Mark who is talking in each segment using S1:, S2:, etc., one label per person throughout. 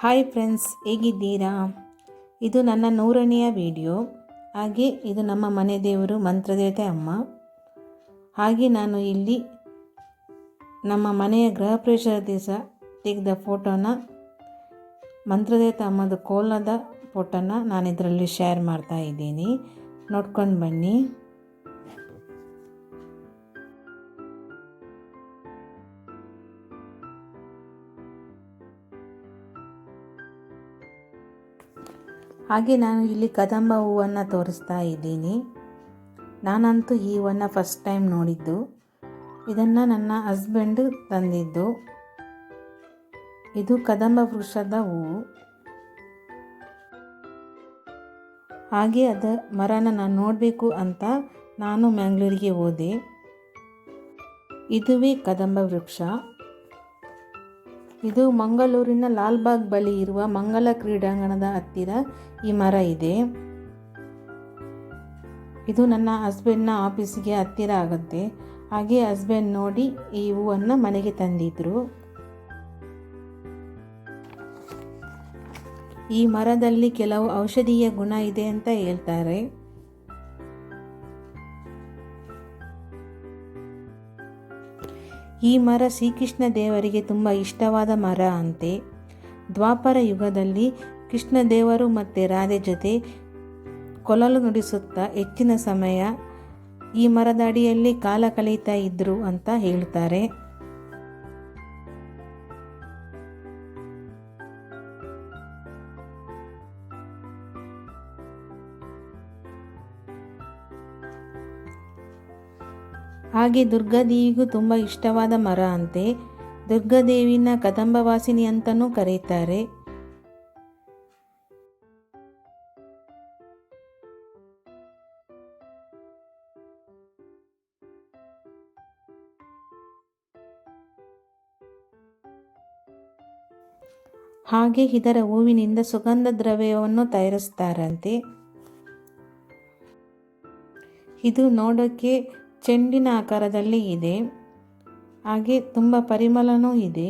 S1: Hi friends, ಹೇಗಿದ್ದೀರಾ? ಇದು ನನ್ನ ನೂರನೆಯ ವಿಡಿಯೋ. ಹಾಗೆ ಇದು ನಮ್ಮ ಮನೆ ದೇವರು, ಮಂತ್ರದೇವತೆ ಅಮ್ಮ. ಹಾಗೆ ನಾನು ಇಲ್ಲಿ ನಮ್ಮ ಮನೆಯ ಗೃಹ ಪ್ರವೇಶದ ದಿವಸ ತೆಗೆದ ಫೋಟೋನ, ಮಂತ್ರದೇವತೆ ಅಮ್ಮದ ಕೋಲದ ಫೋಟೋನ ನಾನು ಇದರಲ್ಲಿ ಶೇರ್ ಮಾಡ್ತಾ ಇದ್ದೀನಿ. ನೋಡ್ಕೊಂಡು ಬನ್ನಿ. ಹಾಗೆ ನಾನು ಇಲ್ಲಿ ಕದಂಬ ಹೂವನ್ನು ತೋರಿಸ್ತಾ ಇದ್ದೀನಿ. ನಾನಂತೂ ಈ ಹೂವನ್ನು ಫಸ್ಟ್ ಟೈಮ್ ನೋಡಿದ್ದು. ಇದನ್ನು ನನ್ನ ಹಸ್ಬೆಂಡ್ ತಂದಿದ್ದು. ಇದು ಕದಂಬ ವೃಕ್ಷದ ಹೂವು. ಹಾಗೆ ಅದ ಮರನ ನಾನು ನೋಡಬೇಕು ಅಂತ ನಾನು ಮ್ಯಾಂಗ್ಳೂರಿಗೆ ಹೋದೆ. ಇದುವೇ ಕದಂಬ ವೃಕ್ಷ. ಇದು ಮಂಗಳೂರಿನ ಲಾಲ್ಬಾಗ್ ಬಳಿ ಇರುವ ಮಂಗಲ ಕ್ರೀಡಾಂಗಣದ ಹತ್ತಿರ ಈ ಮರ ಇದೆ. ಇದು ನನ್ನ ಹಸ್ಬೆಂಡ್ನ ಆಫೀಸಿಗೆ ಹತ್ತಿರ ಆಗುತ್ತೆ. ಹಾಗೆ ಹಸ್ಬೆಂಡ್ ನೋಡಿ ಈ ಹೂವನ್ನು ಮನೆಗೆ ತಂದಿದ್ರು. ಈ ಮರದಲ್ಲಿ ಕೆಲವು ಔಷಧೀಯ ಗುಣ ಇದೆ ಅಂತ ಹೇಳ್ತಾರೆ. ಈ ಮರ ಶ್ರೀಕೃಷ್ಣ ದೇವರಿಗೆ ತುಂಬ ಇಷ್ಟವಾದ ಮರ ಅಂತೆ. ದ್ವಾಪರ ಯುಗದಲ್ಲಿ ಕೃಷ್ಣ ದೇವರು ಮತ್ತು ರಾಧೆ ಜೊತೆ ಕೊಲಲು ನುಡಿಸುತ್ತಾ ಹೆಚ್ಚಿನ ಸಮಯ ಈ ಮರದ ಅಡಿಯಲ್ಲಿ ಕಾಲ ಕಳೀತಾ ಇದ್ದರು ಅಂತ ಹೇಳ್ತಾರೆ. ಹಾಗೆ ದುರ್ಗಾದೇವಿಗೂ ತುಂಬ ಇಷ್ಟವಾದ ಮರ ಅಂತೆ. ದುರ್ಗಾದೇವಿನ ಕದಂಬವಾಸಿನಿ ಅಂತಲೂ ಕರೀತಾರೆ. ಹಾಗೆ ಇದರ ಹೂವಿನಿಂದ ಸುಗಂಧ ದ್ರವ್ಯವನ್ನು ತಯಾರಿಸ್ತಾರಂತೆ. ಇದು ನೋಡೋಕ್ಕೆ ಚೆಂಡಿನ ಆಕಾರದಲ್ಲಿ ಇದೆ. ಹಾಗೆ ತುಂಬ ಪರಿಮಳನೂ ಇದೆ.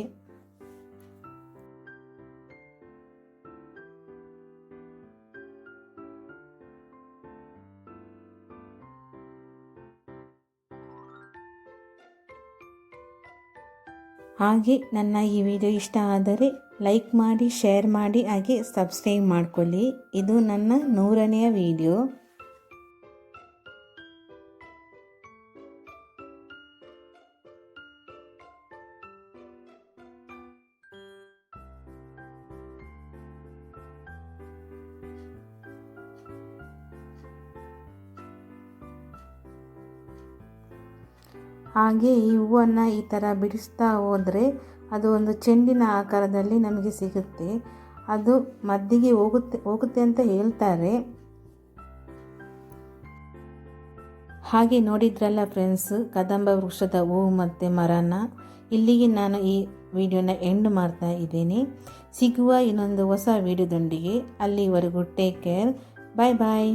S1: ಹಾಗೆ ನನ್ನ ಈ ವಿಡಿಯೋ ಇಷ್ಟ ಆದರೆ ಲೈಕ್ ಮಾಡಿ, ಶೇರ್ ಮಾಡಿ, ಹಾಗೆ ಸಬ್ಸ್ಕ್ರೈಬ್ ಮಾಡ್ಕೊಳ್ಳಿ. ಇದು ನನ್ನ ನೂರನೆಯ ವಿಡಿಯೋ. ಹಾಗೆ ಈ ಹೂವನ್ನು ಈ ಥರ ಬಿಡಿಸ್ತಾ ಹೋದರೆ ಅದು ಒಂದು ಚೆಂಡಿನ ಆಕಾರದಲ್ಲಿ ನಮಗೆ ಸಿಗುತ್ತೆ. ಅದು ಮದ್ದಿಗೆ ಹೋಗುತ್ತೆ ಹೋಗುತ್ತೆ ಅಂತ ಹೇಳ್ತಾರೆ. ಹಾಗೆ ನೋಡಿದ್ರಲ್ಲ ಫ್ರೆಂಡ್ಸ್, ಕದಂಬ ವೃಕ್ಷದ ಹೂವು ಮತ್ತು ಮರನ. ಇಲ್ಲಿಗೆ ನಾನು ಈ ವಿಡಿಯೋನ ಎಂಡ್ ಮಾಡ್ತಾ ಇದ್ದೀನಿ. ಸಿಗುವ ಇನ್ನೊಂದು ಹೊಸ ವಿಡಿಯೋದೊಂದಿಗೆ ಅಲ್ಲಿವರೆಗೂ ಟೇಕ್ ಕೇರ್ ಬಾಯ್ ಬಾಯ್